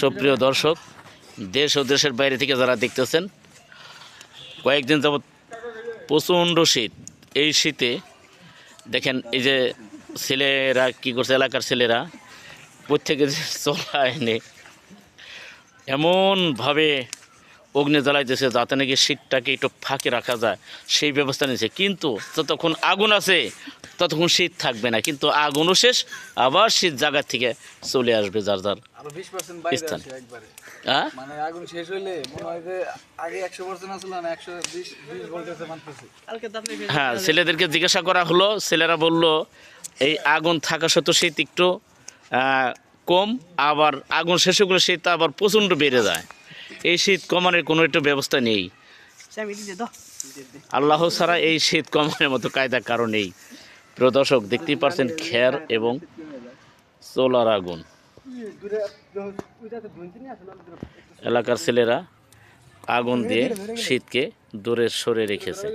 সুপ্রিয় দর্শক, দেশ ও দেশের বাইরে থেকে যারা দেখতেছেন, কয়েকদিন যাবৎ প্রচণ্ড শীত। এই শীতে দেখেন এই যে ছেলেরা কি করছে, এলাকার ছেলেরা প্রত্যেকে চলা এনে এমনভাবে অগ্নি জ্বালাইতেছে যাতে নাকি শীতটাকে একটু ফাঁকে রাখা যায়, সেই ব্যবস্থা নিয়েছে। কিন্তু যতক্ষণ আগুন আছে ততক্ষণ শীত থাকবে না কিন্তু আগুনও শেষ আবার শীত জায়গা থেকে চলে আসবে যার যার স্থান। হ্যাঁ? মানে আগুন শেষ হইলে মনে হয় হ্যাঁ ছেলেদেরকে জিজ্ঞাসা করা হলো ছেলেরা বলল এই আগুন থাকা সত্ত্বেও শীত একটু কম আবার আগুন শেষ করে শীত আবার প্রচণ্ড বেড়ে যায়। এই শীত কমানোর কোনো একটু ব্যবস্থা নেই। আল্লাহ ছাড়া এই শীত কমানোর মতো কায়দা কারণ নেই। প্রিয় দর্শক, দেখতেই পারছেন খের এবং সোলার আগুন। এলাকার ছেলেরা আগুন দিয়ে শীতকে দূরে সরে রেখেছে।